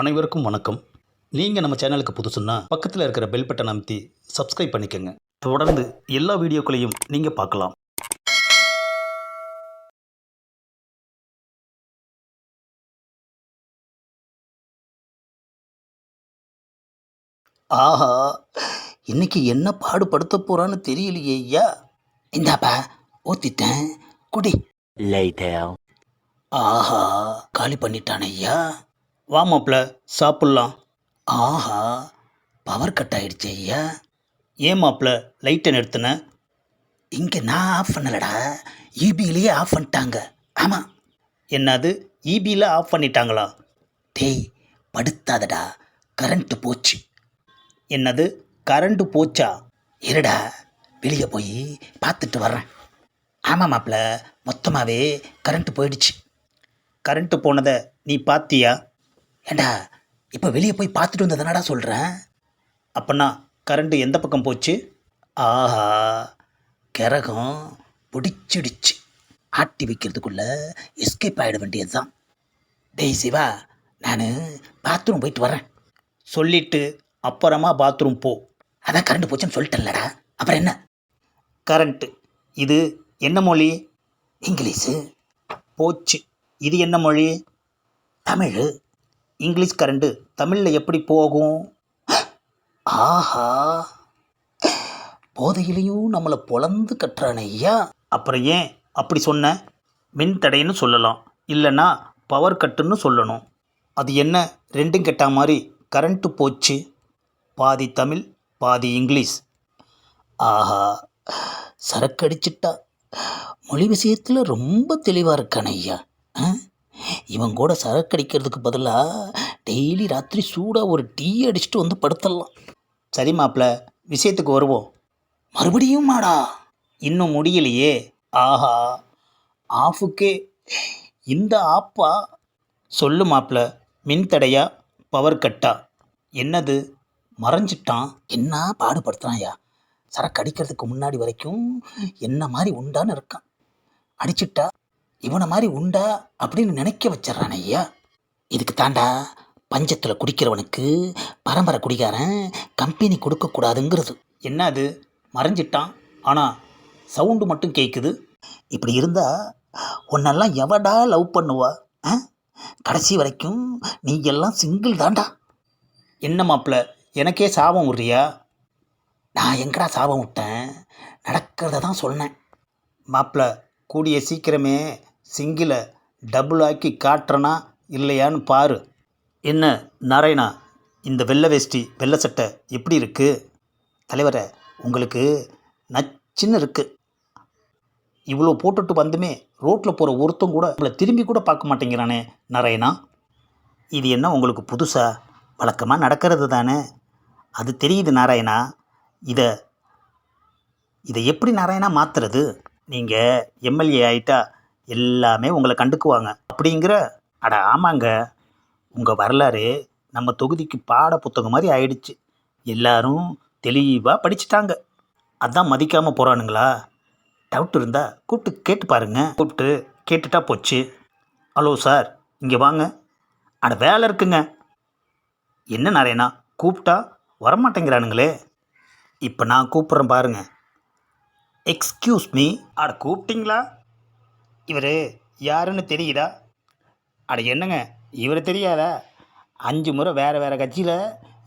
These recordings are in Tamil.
அனைவருக்கும் வணக்கம். நீங்கள் நம்ம சேனலுக்கு புதுசுன்னா பக்கத்தில் இருக்கிற பெல் பட்டனை அமைத்தி சப்ஸ்கிரைப் பண்ணிக்கோங்க. தொடர்ந்து எல்லா வீடியோக்களையும் நீங்கள் பார்க்கலாம். ஆஹா இன்னைக்கு என்ன பாடுபடுத்த போகிறான்னு தெரியலையே ஐயா. இந்தாப்பா ஊத்திட்டேன். குடி. ஆஹா காலி பண்ணிட்டானே ஐயா. வா சாப்பிட்லாம். ஆஹா பவர் கட் ஆயிடுச்சு ஐயா. ஏன் மாப்ள லைட்டை நிறுத்தின? இங்கே நான் ஆஃப் பண்ணலடா. ஈபியிலேயே ஆஃப் பண்ணிட்டாங்க. ஆமாம் என்னது இபியில் ஆஃப் பண்ணிட்டாங்களா? டேய் படுத்தாதடா. கரண்ட்டு போச்சு. என்னது கரண்ட்டு போச்சா? இருடா வெளியே போய் பார்த்துட்டு வர்றேன். ஆமாம் மாப்பிள்ள மொத்தமாகவே கரண்ட்டு போயிடுச்சு. கரண்ட்டு போனதை நீ பார்த்தியா? ஏண்டா இப்போ வெளியே போய் பார்த்துட்டு வந்ததுனாடா சொல்கிறேன் அப்போன்னா கரண்ட்டு எந்த பக்கம் போச்சு? ஆஹா கிரகம் பிடிச்சிடுச்சு. ஆட்டி வைக்கிறதுக்குள்ளே எஸ்கேப் ஆகிட வேண்டியது தான் டேய் சிவா நான் பாத்ரூம் போயிட்டு வரேன். சொல்லிட்டு அப்புறமா பாத்ரூம் போ. அதான் கரண்ட் போச்சுன்னு சொல்லிட்டேன்லடா. அப்புறம் என்ன? கரண்ட்டு இது என்ன மொழி? இங்கிலீஷு. போச்சு. இது என்ன மொழி? தமிழ். இங்கிலீஷ் கரண்டு தமிழில் எப்படி போகும்? ஆஹா. போதையிலையும் நம்மளை பொழந்து கட்டுறானே ஐயா. அப்புறம் ஏன் அப்படி சொன்ன? மின் தடைன்னு சொல்லலாம். இல்லைன்னா பவர் கட்டுன்னு சொல்லணும். அது என்ன? ரெண்டும் கெட்டா மாதிரி கரண்ட்டு போச்சு. பாதி தமிழ் பாதி இங்கிலீஷ். ஆஹா. சரக்கு அடிச்சிட்டா. மொழி விஷயத்தில் ரொம்ப தெளிவாக இருக்கானே ஐயா. ஆ? இவன் கூட சரக்கு அடிக்கிறதுக்கு பதிலாக டெய்லி ராத்திரி சூடாக ஒரு டீ அடிச்சுட்டு வந்து படுத்துடலாம். சரி மாப்பிள விஷயத்துக்கு வருவோம். மறுபடியும் மாடா இன்னும் முடியலையே. ஆஹா. ஆஃபுக்கே. இந்த ஆப்பா. சொல்லு மாப்பிள மின்தடையா பவர் கட்டா. என்னது? மறைஞ்சிட்டான். என்ன பாடுபடுத்துறான் சரக்கு அடிக்கிறதுக்கு முன்னாடி வரைக்கும் என்ன மாதிரி உண்டான்னு இருக்கான். அடிச்சிட்டா? இவனை மாதிரி உண்டா அப்படின்னு நினைக்க வச்சிட்றான் ஐயா. இதுக்கு தாண்டா பஞ்சத்தில் குடிக்கிறவனுக்கு பரம்பரை குடிகாரன் கம்பெனி கொடுக்கக்கூடாதுங்கிறது. என்ன அது மறைஞ்சிட்டான். ஆனால் சவுண்டு மட்டும் கேட்குது இப்படி இருந்தால் உன்னெல்லாம் எவடா லவ் பண்ணுவா? ஆ? கடைசி வரைக்கும் நீ எல்லாம் சிங்கிள் தாண்டா என்ன மாப்பிள்ள எனக்கே சாபம் விட்றியா நான் எங்கடா சாபம் விட்டேன் நடக்கிறத தான் சொன்னேன். மாப்பிள்ள கூடிய சீக்கிரமே சிங்கிளை டபுள் ஆக்கி காட்டுறனா இல்லையான்னு பாரு. என்ன நாராயணா இந்த வெள்ளை வேஷ்டி வெள்ளை சட்டை எப்படி இருக்குது தலைவரை உங்களுக்கு நச்சுன்னு இருக்குது இவ்வளோ போட்டுட்டு வந்துமே ரோட்டில் போகிற ஒருத்தங்க கூட உங்களை திரும்பி கூட பார்க்க மாட்டேங்கிறானே நாராயணா. இது என்ன உங்களுக்கு புதுசாக வழக்கமாக நடக்கிறது தானே? அது தெரியுது நாராயணா. இதை இதை எப்படி நாராயணா மாற்றுறது நீங்கள் எம்எல்ஏ ஆகிட்டா எல்லாமே உங்களை கண்டுக்குவாங்க. அப்படிங்கிற அட ஆமாங்க. உங்கள் வரலாறு நம்ம தொகுதிக்கு பாட புத்தகம் மாதிரி ஆயிடுச்சு. எல்லாரும் தெளிவாக படிச்சிட்டாங்க. அதான் மதிக்காமல் போகிறானுங்களா டவுட் இருந்தால் கூப்பிட்டு கேட்டு பாருங்கள் கூப்பிட்டு கேட்டுட்டா போச்சு. ஹலோ சார் இங்கே வாங்க. அட வேலை இருக்குங்க. என்ன நாராயணா? கூப்பிட்டா வரமாட்டேங்கிறானுங்களே. இப்போ நான் கூப்பிட்றேன் பாருங்க. எக்ஸ்கியூஸ் மீ அட கூப்பிட்டீங்களா? இவர் யாருன்னு தெரியுதா? அட என்னங்க இவர் தெரியாதா? அஞ்சு முறை வேறு வேறு கட்சியில்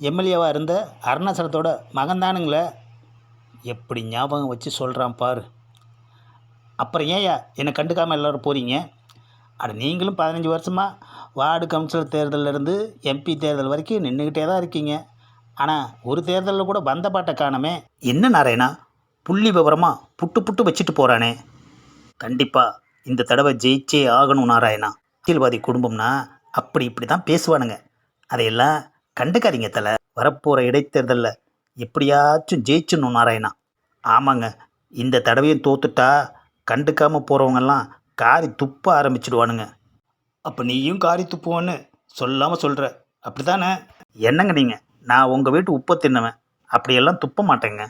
எம்எல்ஏவாக இருந்த அருணாச்சலத்தோட மகன்தானுங்களே. எப்படி ஞாபகம் வச்சு சொல்கிறான் பாரு. அப்புறம் ஏயா என்னை கண்டுக்காமல் எல்லோரும் போகிறீங்க அட நீங்களும் பதினஞ்சு வருஷமாக வார்டு கவுன்சிலர் தேர்தல்லேருந்து எம்பி தேர்தல் வரைக்கும் நின்றுக்கிட்டே தான் இருக்கீங்க. ஆனால் ஒரு தேர்தலில் கூட வந்த பாட்டை காணமே. என்ன நாராயணா? புள்ளி விவரமாக புட்டு புட்டு வச்சுட்டு போகிறானே கண்டிப்பாக இந்த தடவை ஜெயிச்சே ஆகணும் நாராயணா. அரசியல்வாதி குடும்பம்னா அப்படி இப்படி தான் பேசுவானுங்க. அதையெல்லாம் கண்டுக்காதீங்க தலை. வரப்போகிற இடைத்தேர்தலில் எப்படியாச்சும் ஜெயிச்சிடணும் நாராயணா. ஆமாங்க இந்த தடவையும் தோத்துட்டா கண்டுக்காமல் போகிறவங்கெல்லாம் காரி துப்ப ஆரம்பிச்சிடுவானுங்க. அப்போ நீயும் காரி துப்புவோன்னு சொல்லாமல் சொல்கிற அப்படி தானே என்னங்க நீங்கள் நான் உங்கள் வீட்டு உப்பை தின்னவன். அப்படியெல்லாம் துப்ப மாட்டேங்க.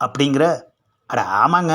அப்படிங்கிற? அட ஆமாங்க.